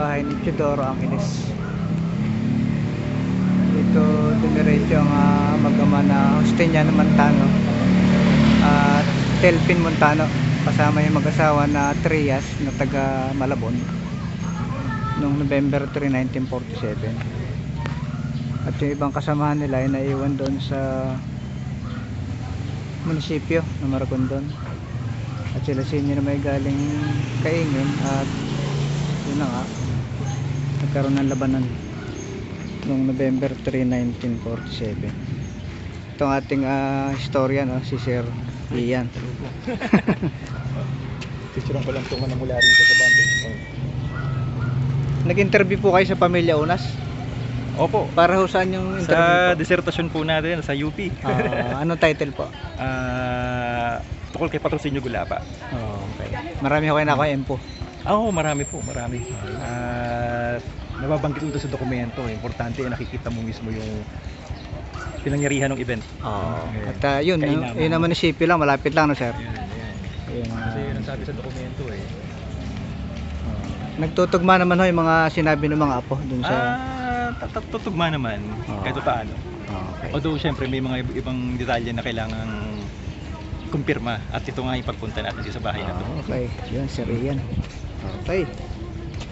bahay ni Teodoro Angeles dito dumiretso ang uh, mag-ama na Justiniano Montano. At Telpin Montano kasama yung mag-asawa na Trias na taga Malabon noong November 3, 1947 at yung ibang kasamahan nila ay naiwan doon sa munisipyo ng Maragondon at sila na may galing kaingin at yun na nga nagkaroon ng labanan noong November 3, 1947 ito ang ating ah, historia no? si Sir Ian Picturean ko lang itong ano mula rin sa point. nag-interview po kayo sa Pamilya Unas Opo. para ho saan yung Sa interview po? dissertation po natin sa UP. Ah, anong title po? Ah, tukol kay Patrocinio Gulapa. Oh, okay. Marami ho kayo na M po. Ah, Oo, marami po, marami. At nababanggit mo doon sa dokumento, importante eh, nakikita mo mismo yung pinangyarihan ng event. Oh. Okay. At ah, yun, yun, Kailangan. yun ang munisipyo lang, malapit lang no sir. Yan, yan. Yun, ah, Kasi yun ang sabi sa dokumento eh. nagtutugma naman ho yung mga sinabi ng mga apo dun sa... Ah, tutugma naman, Oo. kahit paano. Oh, okay. Although syempre may mga ib- ibang detalye na kailangan kumpirma at ito nga yung pagpunta natin sa bahay na to. Okay. Yun, Sir Ian. Okay.